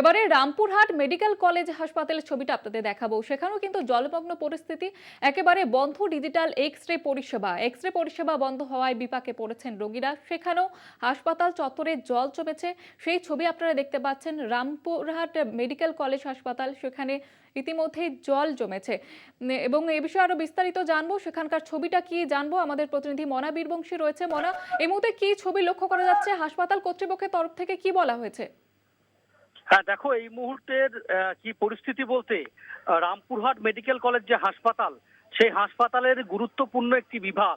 এবারে Rampurhat medical college হাসপাতালের ছবিটা আপনাদের দেখাবো। সেখানেও কিন্তু জলমগ্ন পরিস্থিতি, একেবারে বন্ধ ডিজিটাল এক্স রে পরিষেবা। এক্স রে পরিষেবা বন্ধ হওয়ায় বিপাকে পড়েছেন রোগীরা। সেখানেও হাসপাতাল চত্বরে জল জমেছে। সেই ছবি আপনারা দেখতে পাচ্ছেন, রামপুরহাট মেডিকেল কলেজ হাসপাতাল। সেখানে ইতিমধ্যেই জল জমেছে। এবং এ বিষয়ে আরও বিস্তারিত জানব। সেখানকার ছবিটা কি জানব? আমাদের প্রতিনিধি মনা বীরবংশী রয়েছে। মনা, এই মুহূর্তে কি ছবি লক্ষ্য করা যাচ্ছে? হাসপাতাল কর্তৃপক্ষের তরফ থেকে কি বলা হয়েছে? হ্যাঁ দেখো, এই মুহূর্তের কি পরিস্থিতি বলতে রামপুরহাট মেডিকেল কলেজ যে হাসপাতাল, সেই হাসপাতালের গুরুত্বপূর্ণ একটি বিভাগ,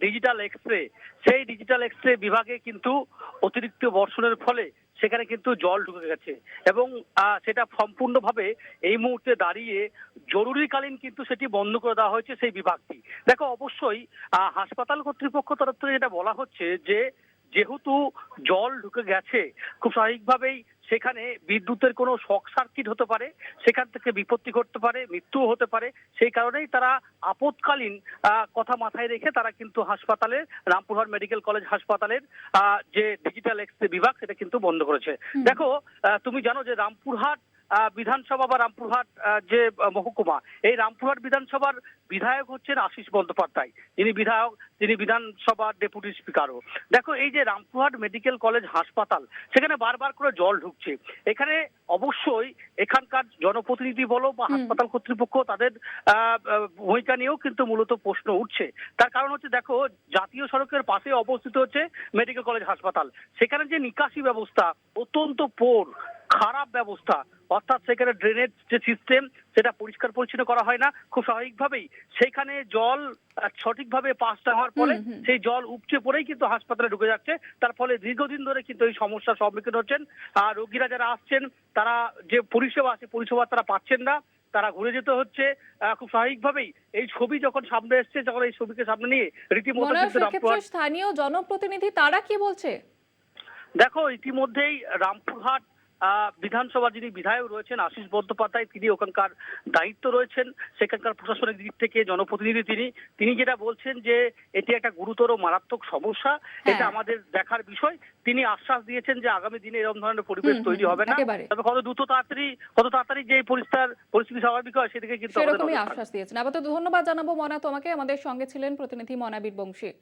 ডিজিটাল এক্স রে সেই ডিজিটাল এক্স রে বিভাগে কিন্তু অতিরিক্ত বর্ষণের ফলে সেখানে কিন্তু জল ঢুকে গেছে। এবং সেটা সম্পূর্ণভাবে এই মুহূর্তে দাঁড়িয়ে জরুরিকালীন কিন্তু সেটি বন্ধ করে দেওয়া হয়েছে সেই বিভাগটি। দেখো, অবশ্যই হাসপাতাল কর্তৃপক্ষ তরফ থেকে যেটা বলা হচ্ছে যে, যেহেতু জল ঢুকে গেছে, খুব স্বাভাবিকভাবেই সেখানে বিদ্যুতের কোনো শক সার্কিট হতে পারে সেখান থেকে বিপত্তি ঘটতে পারে মৃত্যু হতে পারে। সেই কারণেই তারা আপৎকালীন কথা মাথায় রেখে তারা কিন্তু হাসপাতালে রামপুরহাট মেডিকেল কলেজ হাসপাতালের যে ডিজিটাল এক্স বিভাগ সেটা কিন্তু বন্ধ করেছে। দেখো তুমি জানো যে রামপুরহাট বিধানসভা বা রামপুরহাট যে মহকুমা এই রামপুরহাট বিধানসভার বিধায়ক হচ্ছেন আশিস বন্দ্যোপাধ্যায়। তিনি বিধায়ক তিনি বিধানসভার ডেপুটি স্পিকারও। দেখো এই যে রামপুরহাট মেডিকেল কলেজ হাসপাতাল সেখানে বারবার করে জল ঢুকছে। এখানে অবশ্যই এখানকার জনপ্রতিনিধি বলো বা হাসপাতাল কর্তৃপক্ষ তাদের ভূমিকা নিয়েও কিন্তু মূলত প্রশ্ন উঠছে। তার কারণ হচ্ছে দেখো জাতীয় সড়কের পাশে অবস্থিত হচ্ছে মেডিকেল কলেজ হাসপাতাল। সেখানে যে নিকাশি ব্যবস্থা অত্যন্ত পোর খারাপ ব্যবস্থা। অর্থাৎ সেখানে ড্রেনেজ যে সিস্টেম সেটা পরিষ্কার পরিচ্ছন্ন করা হয় না। খুব স্বাভাবিকভাবেই সেখানে জল সঠিকভাবে পাসটা হওয়ার ফলে হুম। সেই জল উপচে পড়েই কিন্তু হাসপাতালে ঢুকে যাচ্ছে। তার ফলে দীর্ঘদিন ধরে কিন্তু এই সমস্যার সম্মুখীন হচ্ছেন। আর রোগীরা যারা আসছেন তারা যে পরিষেবা আছে পরিষেবা তারা পাচ্ছেন না। তারা ঘুরে যেতে হচ্ছে। আহ, খুব স্বাভাবিকভাবেই এই ছবি যখন সামনে এসছে যখন এই ছবিকে সামনে নিয়ে রীতিমতো স্থানীয় জনপ্রতিনিধি তারা কি বলছে? দেখো ইতিমধ্যেই রামপুরহাট বিধানসভা যিনি বিধায়ক রয়েছেন আশিস বন্দ্যোপাধ্যায় তিনি ওখানকার দায়িত্ব রয়েছেন। সেখানকার প্রশাসনিক দিক থেকে জনপ্রতিনিধি তিনি। তিনি যেটা বলছেন যে এটি একটা গুরুতর মারাত্মক সমস্যা। এটা হ্যাঁ। আমাদের দেখার বিষয়। তিনি আশ্বাস দিয়েছেন যে আগামী দিনে এরকম ধরনের পরিবেশ তৈরি হবে না। তবে কত দ্রুত তাড়াতাড়ি কত তাড়াতাড়ি যে পরিষ্কার পরিস্থিতি স্বাভাবিক হয় সেদিকে কিন্তু। আশ্বাস দিয়েছেন। আপাতত ধন্যবাদ জানাব মনা। তোমাকে আমাদের সঙ্গে ছিলেন প্রতিনিধি মনা বীরবংশী